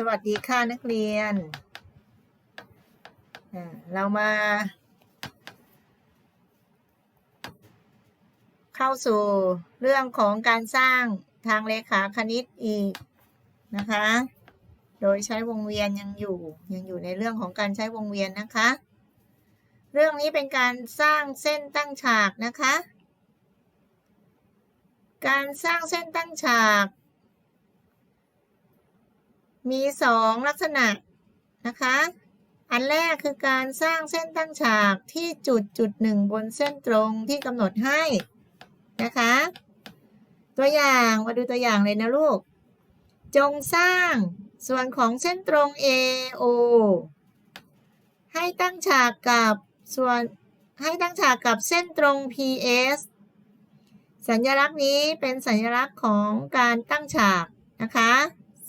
สวัสดีค่ะนักเรียน เรามา เข้าสู่เรื่องของการสร้างทางเลขาคณิตอีกนะคะ โดยใช้วงเวียนยังอยู่ยังอยู่ในเรื่องของการใช้วงเวียนนะคะ เรื่องนี้เป็นการสร้างเส้นตั้งฉากนะคะ การสร้างเส้นตั้งฉาก มีสองลักษณะนะคะ อันแรกคือการสร้างเส้นตั้งฉากที่จุดจุดหนึ่งบนเส้นตรงที่กำหนดให้นะคะ ตัวอย่างมาดูตัวอย่างเลยนะลูก จงสร้างส่วนของเส้นตรง AO ให้ตั้งฉากกับส่วนให้ตั้งฉากกับเส้นตรง PS สัญลักษณ์นี้เป็นสัญลักษณ์ของการตั้งฉากนะคะ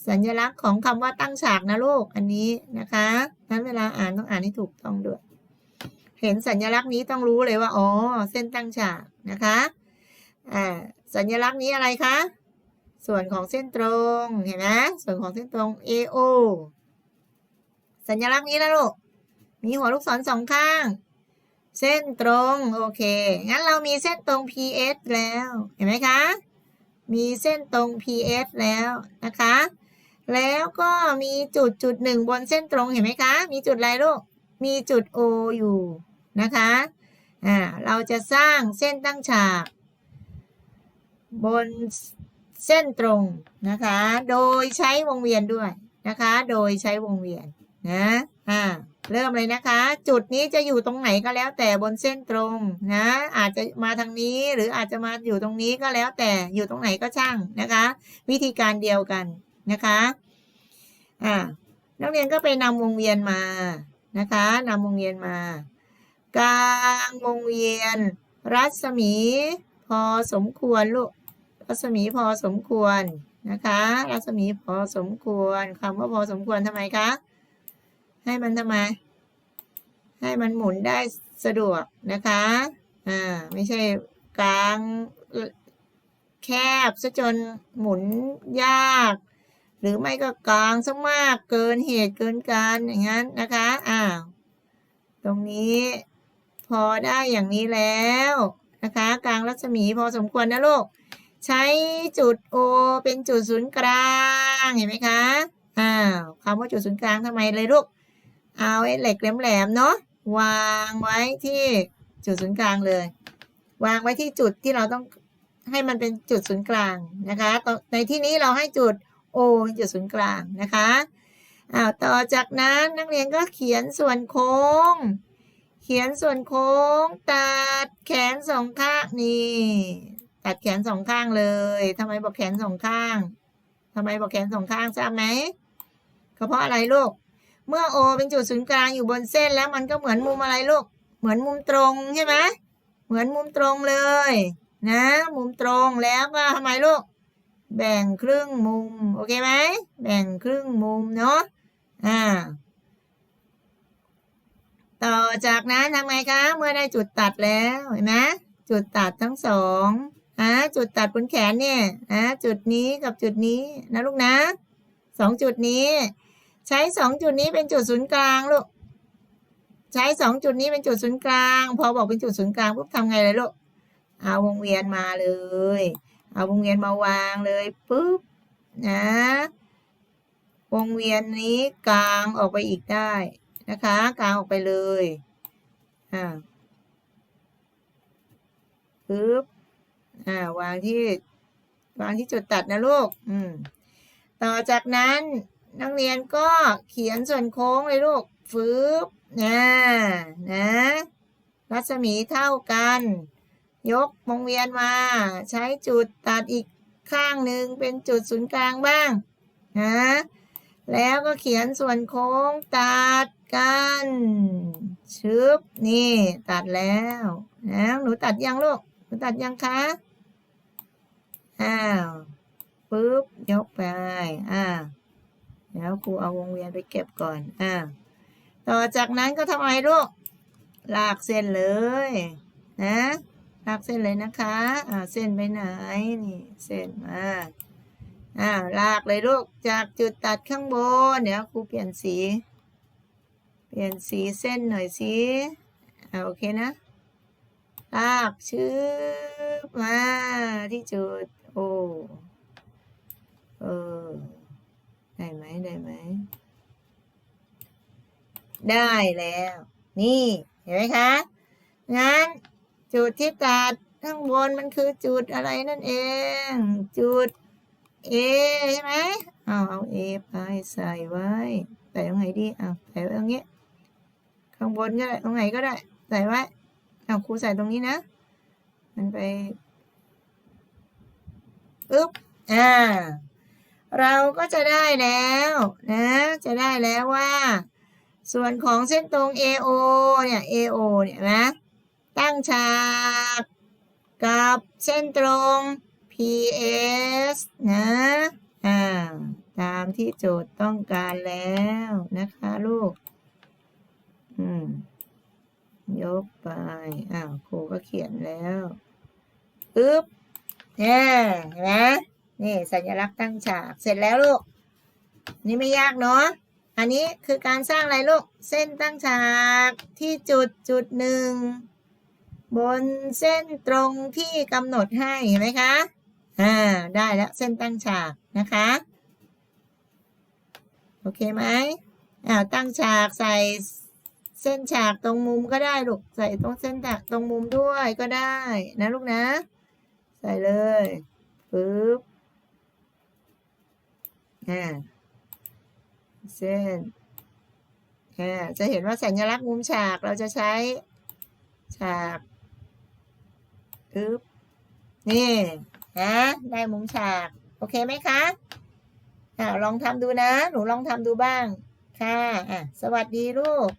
สัญลักษณ์ของคำว่าตั้งฉากนะลูกอันนี้นะคะนั้นเวลาอ่านต้องอ่านให้ถูกต้องด้วย เห็นสัญลักษณ์นี้ต้องรู้เลยว่าอ๋อเส้นตั้งฉากนะคะอ่าสัญลักษณ์นี้อะไรคะส่วนของเส้นตรงเห็นไหมส่วนของเส้นตรง AO สัญลักษณ์นี้นะลูกมีหัวลูกศรสองข้าง เส้นตรงโอเคงั้นเรามีเส้นตรง PS แล้วเห็นไหมคะมีเส้นตรง PS แล้วนะคะ แล้วก็มีจุดจุดหนึ่งบนเส้นตรงเห็นไหมคะ มีจุดอะไรลูก มีจุด O อยู่นะคะ อ่า เราจะสร้างเส้นตั้งฉาก บนเส้นตรงนะคะ โดยใช้วงเวียนด้วยนะคะ โดยใช้วงเวียนนะ อ่า เริ่มเลยนะคะ จุดนี้จะอยู่ตรงไหนก็แล้วแต่บนเส้นตรงนะ อาจจะมาทางนี้หรืออาจจะมาอยู่ตรงนี้ก็แล้วแต่อยู่ตรงไหนก็ช่างนะคะ วิธีการเดียวกันนะคะ อ่านักเรียนก็ไปนำวงเวียนมานะคะนำวงเวียนมากลางวงเวียน รัศมีพอสมควรลูกรัศมีพอสมควรนะคะ รัศมีพอสมควรคำว่าพอสมควรทำไมคะ ให้มันทำไม ให้มันหมุนได้สะดวกนะคะอ่าไม่ใช่กลางแคบซะจนหมุนยาก หรือไม่ก็กลางซะมากเกินเหตุเกินการอย่างนั้นนะคะอ้าวตรงนี้พอได้อย่างนี้แล้วนะคะ กลางรัศมีพอสมควรนะลูกใช้จุด O เป็นจุดศูนย์กลางเห็นไหมคะอ้าวคำว่าจุดศูนย์กลางทำไมเลยลูกเอาไอ้เหล็กแหลมๆเนาะวางไว้ที่จุดศูนย์กลางเลย วางไว้ที่จุดที่เราต้องให้มันเป็นจุดศูนย์กลางนะคะ ในที่นี้เราให้จุด O จุดศูนย์กลางนะคะอ้าวต่อจากนั้นนักเรียนก็เขียนส่วนโค้ง เขียนส่วนโค้ง ตัดแขนสองข้างนี่ตัดแขนสองข้างเลยทำไมบอกแขนสองข้างทำไมบอกแขนสองข้างทราบไหมก็เพราะอะไรลูก เมื่อ O เป็นจุดศูนย์กลางอยู่บนเส้น แล้วมันก็เหมือนมุมอะไรลูก เหมือนมุมตรงใช่ไหมเหมือนมุมตรงเลย นะ มุมตรงแล้วก็ทำไมลูก แบ่งครึ่งมุม โอเคไหม แบ่งครึ่งมุมเนาะ อ่า ต่อจากนั้นทำไงคะ เมื่อได้จุดตัดแล้วเห็นไหมจุดตัดทั้งสองอ่าจุดตัดบนแขนเนี่ยอ่าจุดนี้กับจุดนี้นะลูกนะสองจุดนี้ ใช้สองจุดนี้เป็นจุดศูนย์กลางลูก ใช้สองจุดนี้เป็นจุดศูนย์กลาง พอบอกเป็นจุดศูนย์กลางปุ๊บทำไงเลยลูก เอาวงเวียนมาเลย เอาวงเวียนมาวางเลยปุ๊บนะ วงเวียนนี้กลางออกไปอีกได้นะคะ กลางออกไปเลยอ่าปึ๊บอ่าวางที่วางที่จุดตัดนะลูกอืมต่อจากนั้นนักเรียนก็เขียนส่วนโค้งเลยลูกฟืบนะนะ รัศมีเท่ากัน ยกวงเวียนมา ใช้จุดตัดอีกข้างหนึ่งเป็นจุดศูนย์กลางบ้างนะแล้วก็เขียนส่วนโค้งตัดกันชึบนี่ตัดแล้วนะหนูตัดยังลูกหนูตัดยังคะอ้าวปึ๊บยกไปอ่าแล้วครูเอาวงเวียนไปเก็บก่อนอ่าต่อจากนั้นก็ทำไมลูกลากเส้นเลยนะ ลากเส้นเลยนะคะอ่าเส้นไปไหนนี่เส้นมาอ่าลากเลยลูกจากจุดตัดข้างบนเดี๋ยวครูเปลี่ยนสี เปลี่ยนสีเส้นหน่อยสิอ่าโอเคนะลากชืบมาที่จุดโอ้เออได้ไหมได้ไหมได้แล้ว นี่ เห็นไหมคะ งั้น จุดที่ตัดข้างบนมันคือจุดอะไรนั่นเอง จุด A ใช่ไหมเอาเอา A ไปใส่ไว้ใส่ตรงไหนดีเอาใส่ไว้ตรงนี้ ข้างบนก็ได้ตรงไหนก็ได้ ใส่ไว้เอาครูใส่ตรงนี้นะ มันไปอึ๊บอ่าเราก็จะได้แล้วนะ จะได้แล้วว่า ส่วนของเส้นตรง AO เนี่ย AO เนี่ยนะ ตั้งฉาก กับเส้นตรง PS นะอ่าตามที่โจทย์ต้องการแล้วนะคะลูก อืม ยกไป อ้าวครูก็เขียนแล้วอึ๊บเนี่ยนไหมนี่สัญลักษณ์ตั้งฉาก เสร็จแล้วลูก นี่ไม่ยากเนาะ อันนี้คือการสร้างอะไรลูก เส้นตั้งฉากที่จุดจุดหนึ่ง บนเส้นตรงที่กำหนดให้เห็นไหมคะ อ่า ได้แล้วเส้นตั้งฉากนะคะ โอเคไหมอ้าตั้งฉากใส่เส้นฉากตรงมุมก็ได้ลูก ใส่ตรงเส้นฉากตรงมุมด้วยก็ได้นะลูกนะ ใส่เลยปึ๊บ อ่า เส้น อ่า จะเห็นว่าสัญลักษณ์มุมฉากเราจะใช้ฉาก ปึ๊บนี่นะได้มุมฉาก โอเคไหมคะอ่าลองทำดูนะ หนูลองทำดูบ้าง ค่ะอะสวัสดีลูก